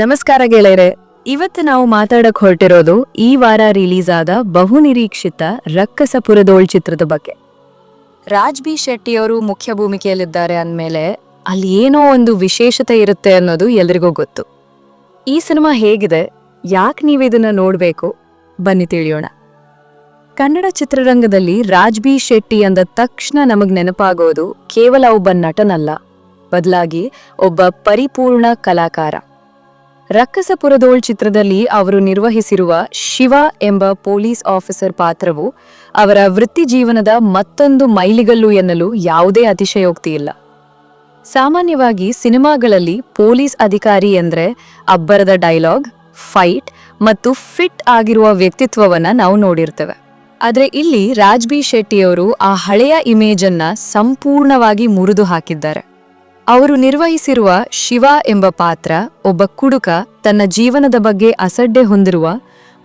ನಮಸ್ಕಾರ ಗೆಳೆಯರೆ, ಇವತ್ತು ನಾವು ಮಾತಾಡಕ್ ಹೊರಟಿರೋದು ಈ ವಾರ ರಿಲೀಸ್ ಆದ ಬಹುನಿರೀಕ್ಷಿತ ರಕ್ಕಸಪುರದೋಳ್ ಚಿತ್ರದ ಬಗ್ಗೆ. ರಾಜ್ ಬಿ ಶೆಟ್ಟಿಯವರು ಮುಖ್ಯ ಭೂಮಿಕೆಯಲ್ಲಿದ್ದಾರೆ ಅಂದಮೇಲೆ ಅಲ್ಲಿ ಏನೋ ಒಂದು ವಿಶೇಷತೆ ಇರುತ್ತೆ ಅನ್ನೋದು ಎಲ್ರಿಗೂ ಗೊತ್ತು. ಈ ಸಿನಿಮಾ ಹೇಗಿದೆ? ಯಾಕೆ ನೀವು ಇದನ್ನ ನೋಡಬೇಕು? ಬನ್ನಿ ತಿಳಿಯೋಣ. ಕನ್ನಡ ಚಿತ್ರರಂಗದಲ್ಲಿ ರಾಜ್ ಬಿ ಶೆಟ್ಟಿ ಅಂದ ತಕ್ಷಣ ನಮಗ್ ನೆನಪಾಗೋದು ಕೇವಲ ಒಬ್ಬ ನಟನಲ್ಲ, ಬದಲಾಗಿ ಒಬ್ಬ ಪರಿಪೂರ್ಣ ಕಲಾಕಾರ. ರಕ್ಕಸಪುರದೋಳ್ ಚಿತ್ರದಲ್ಲಿ ಅವರು ನಿರ್ವಹಿಸಿರುವ ಶಿವ ಎಂಬ ಪೊಲೀಸ್ ಆಫೀಸರ್ ಪಾತ್ರವು ಅವರ ವೃತ್ತಿ ಜೀವನದ ಮತ್ತೊಂದು ಮೈಲಿಗಲ್ಲು ಎನ್ನಲು ಯಾವುದೇ ಅತಿಶಯೋಕ್ತಿ ಇಲ್ಲ. ಸಾಮಾನ್ಯವಾಗಿ ಸಿನಿಮಾಗಳಲ್ಲಿ ಪೊಲೀಸ್ ಅಧಿಕಾರಿ ಎಂದರೆ ಅಬ್ಬರದ ಡೈಲಾಗ್, ಫೈಟ್ ಮತ್ತು ಫಿಟ್ ಆಗಿರುವ ವ್ಯಕ್ತಿತ್ವವನ್ನ ನಾವು ನೋಡಿರ್ತೇವೆ. ಆದರೆ ಇಲ್ಲಿ ರಾಜ್ಬಿ ಶೆಟ್ಟಿಯವರು ಆ ಹಳೆಯ ಇಮೇಜನ್ನು ಸಂಪೂರ್ಣವಾಗಿ ಮುರಿದು ಹಾಕಿದ್ದಾರೆ. ಅವರು ನಿರ್ವಹಿಸಿರುವ ಶಿವ ಎಂಬ ಪಾತ್ರ ಒಬ್ಬ ಕುಡುಕ ತನ್ನ ಜೀವನದ ಬಗ್ಗೆ ಅಸಡ್ಡೆ ಹೊಂದಿರುವ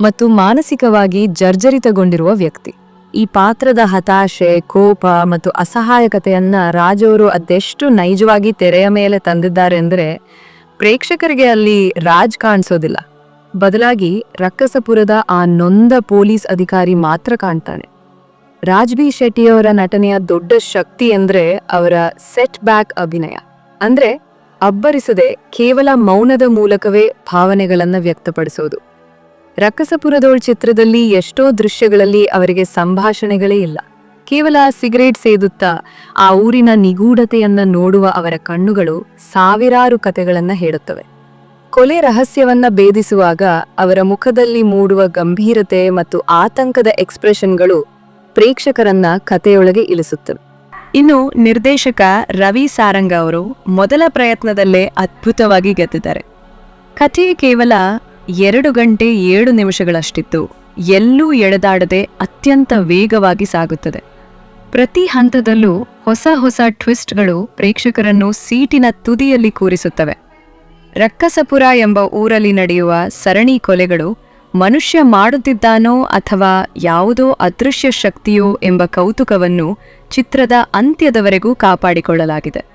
ಮತ್ತು ಮಾನಸಿಕವಾಗಿ ಜರ್ಜರಿತಗೊಂಡಿರುವ ವ್ಯಕ್ತಿ. ಈ ಪಾತ್ರದ ಹತಾಶೆ, ಕೋಪ ಮತ್ತು ಅಸಹಾಯಕತೆಯನ್ನ ರಾಜವರು ಅದೆಷ್ಟು ನೈಜವಾಗಿ ತೆರೆಯ ಮೇಲೆ ತಂದಿದ್ದಾರೆ ಅಂದರೆ ಪ್ರೇಕ್ಷಕರಿಗೆ ಅಲ್ಲಿ ರಾಜ್ ಕಾಣಿಸೋದಿಲ್ಲ. ಬದಲಾಗಿ ರಕ್ಕಸಪುರದ ಆ ನೊಂದ ಪೊಲೀಸ್ ಅಧಿಕಾರಿ ಮಾತ್ರ ಕಾಣ್ತಾನೆ. ರಾಜ್ ಬಿ ಶೆಟ್ಟಿಯವರ ನಟನೆಯ ದೊಡ್ಡ ಶಕ್ತಿ ಎಂದರೆ ಅವರ ಸೆಟ್ ಬ್ಯಾಕ್ ಅಭಿನಯ. ಅಂದ್ರೆ ಅಬ್ಬರಿಸದೆ ಕೇವಲ ಮೌನದ ಮೂಲಕವೇ ಭಾವನೆಗಳನ್ನ ವ್ಯಕ್ತಪಡಿಸೋದು. ರಕ್ಕಸಪುರದೋಳ್ ಚಿತ್ರದಲ್ಲಿ ಎಷ್ಟೋ ದೃಶ್ಯಗಳಲ್ಲಿ ಅವರಿಗೆ ಸಂಭಾಷಣೆಗಳೇ ಇಲ್ಲ. ಕೇವಲ ಸಿಗರೇಟ್ ಸೇದುತ್ತಾ ಆ ಊರಿನ ನಿಗೂಢತೆಯನ್ನ ನೋಡುವ ಅವರ ಕಣ್ಣುಗಳು ಸಾವಿರಾರು ಕಥೆಗಳನ್ನ ಹೇಳುತ್ತವೆ. ಕೊಲೆ ರಹಸ್ಯವನ್ನ ಭೇದಿಸುವಾಗ ಅವರ ಮುಖದಲ್ಲಿ ಮೂಡುವ ಗಂಭೀರತೆ ಮತ್ತು ಆತಂಕದ ಎಕ್ಸ್ಪ್ರೆಷನ್ಗಳು ಪ್ರೇಕ್ಷಕರನ್ನ ಕಥೆಯೊಳಗೆ ಇಳಿಸುತ್ತವೆ. ಇನ್ನು ನಿರ್ದೇಶಕ ರವಿ ಸಾರಂಗ ಅವರು ಮೊದಲ ಪ್ರಯತ್ನದಲ್ಲೇ ಅದ್ಭುತವಾಗಿ ಗೆದ್ದಿದ್ದಾರೆ. ಕಥೆ ಕೇವಲ ಎರಡು ಗಂಟೆ ಏಳು ನಿಮಿಷಗಳಷ್ಟಿತ್ತು. ಎಲ್ಲೂ ಎಳೆದಾಡದೆ ಅತ್ಯಂತ ವೇಗವಾಗಿ ಸಾಗುತ್ತದೆ. ಪ್ರತಿ ಹಂತದಲ್ಲೂ ಹೊಸ ಹೊಸ ಟ್ವಿಸ್ಟ್ಗಳು ಪ್ರೇಕ್ಷಕರನ್ನು ಸೀಟಿನ ತುದಿಯಲ್ಲಿ ಕೂರಿಸುತ್ತವೆ. ರಕ್ಕಸಪುರ ಎಂಬ ಊರಲ್ಲಿ ನಡೆಯುವ ಸರಣಿ ಕೊಲೆಗಳು ಮನುಷ್ಯ ಮಾಡುತ್ತಿದ್ದಾನೋ ಅಥವಾ ಯಾವುದೋ ಅದೃಶ್ಯ ಶಕ್ತಿಯೋ ಎಂಬ ಕೌತುಕವನ್ನು ಚಿತ್ರದ ಅಂತ್ಯದವರೆಗೂ ಕಾಪಾಡಿಕೊಳ್ಳಲಾಗಿದೆ.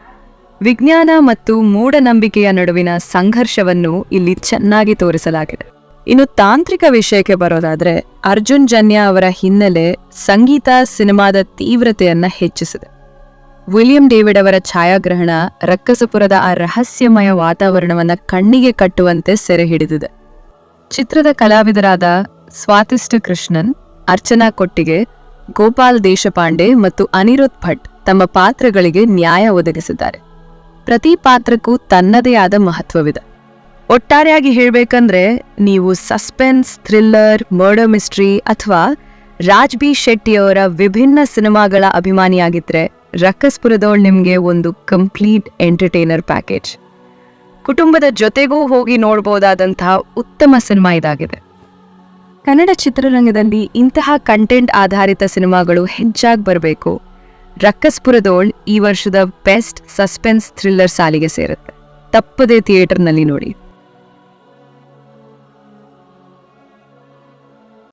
ವಿಜ್ಞಾನ ಮತ್ತು ಮೂಢನಂಬಿಕೆಯ ನಡುವಿನ ಸಂಘರ್ಷವನ್ನು ಇಲ್ಲಿ ಚೆನ್ನಾಗಿ ತೋರಿಸಲಾಗಿದೆ. ಇನ್ನು ತಾಂತ್ರಿಕ ವಿಷಯಕ್ಕೆ ಬರೋದಾದ್ರೆ, ಅರ್ಜುನ್ ಜನ್ಯ ಅವರ ಹಿನ್ನೆಲೆ ಸಂಗೀತ ಸಿನಿಮಾದ ತೀವ್ರತೆಯನ್ನ ಹೆಚ್ಚಿಸಿದೆ. ವಿಲಿಯಂ ಡೇವಿಡ್ ಅವರ ಛಾಯಾಗ್ರಹಣ ರಕ್ಕಸಪುರದ ಆ ರಹಸ್ಯಮಯ ವಾತಾವರಣವನ್ನ ಕಣ್ಣಿಗೆ ಕಟ್ಟುವಂತೆ ಸೆರೆ ಹಿಡಿದಿದೆ. ಚಿತ್ರದ ಕಲಾವಿದರಾದ ಸ್ವಾತಿಷ್ಠ ಕೃಷ್ಣನ್, ಅರ್ಚನಾ ಕೊಟ್ಟಿಗೆ, ಗೋಪಾಲ್ ದೇಶಪಾಂಡೆ ಮತ್ತು ಅನಿರುದ್ಧ್ ಭಟ್ ತಮ್ಮ ಪಾತ್ರಗಳಿಗೆ ನ್ಯಾಯ ಒದಗಿಸಿದ್ದಾರೆ. ಪ್ರತಿ ಪಾತ್ರಕ್ಕೂ ತನ್ನದೇ ಆದ ಮಹತ್ವವಿದೆ. ಒಟ್ಟಾರೆಯಾಗಿ ಹೇಳಬೇಕಂದ್ರೆ ನೀವು ಸಸ್ಪೆನ್ಸ್, ಥ್ರಿಲ್ಲರ್, ಮರ್ಡರ್ ಮಿಸ್ಟ್ರಿ ಅಥವಾ ರಾಜ್ ಬಿ ಶೆಟ್ಟಿಯವರ ವಿಭಿನ್ನ ಸಿನಿಮಾಗಳ ಅಭಿಮಾನಿಯಾಗಿದ್ರೆ ರಕ್ಕಸ್ಪುರದವಳು ನಿಮಗೆ ಒಂದು ಕಂಪ್ಲೀಟ್ ಎಂಟರ್ಟೈನರ್ ಪ್ಯಾಕೇಜ್. ಕುಟುಂಬದ ಜೊತೆಗೂ ಹೋಗಿ ನೋಡಬಹುದಾದಂತಹ ಉತ್ತಮ ಸಿನಿಮಾ ಇದಾಗಿದೆ. ಕನ್ನಡ ಚಿತ್ರರಂಗದಲ್ಲಿ ಇಂತಹ ಕಂಟೆಂಟ್ ಆಧಾರಿತ ಸಿನಿಮಾಗಳು ಹೆಚ್ಚಾಗಿ ಬರಬೇಕು. ರಕ್ಕಸ್ಪುರದೋಳ್ ಈ ವರ್ಷದ ಬೆಸ್ಟ್ ಸಸ್ಪೆನ್ಸ್ ಥ್ರಿಲ್ಲರ್ ಸಾಲಿಗೆ ಸೇರುತ್ತೆ. ತಪ್ಪದೇ ಥಿಯೇಟರ್ನಲ್ಲಿ ನೋಡಿ.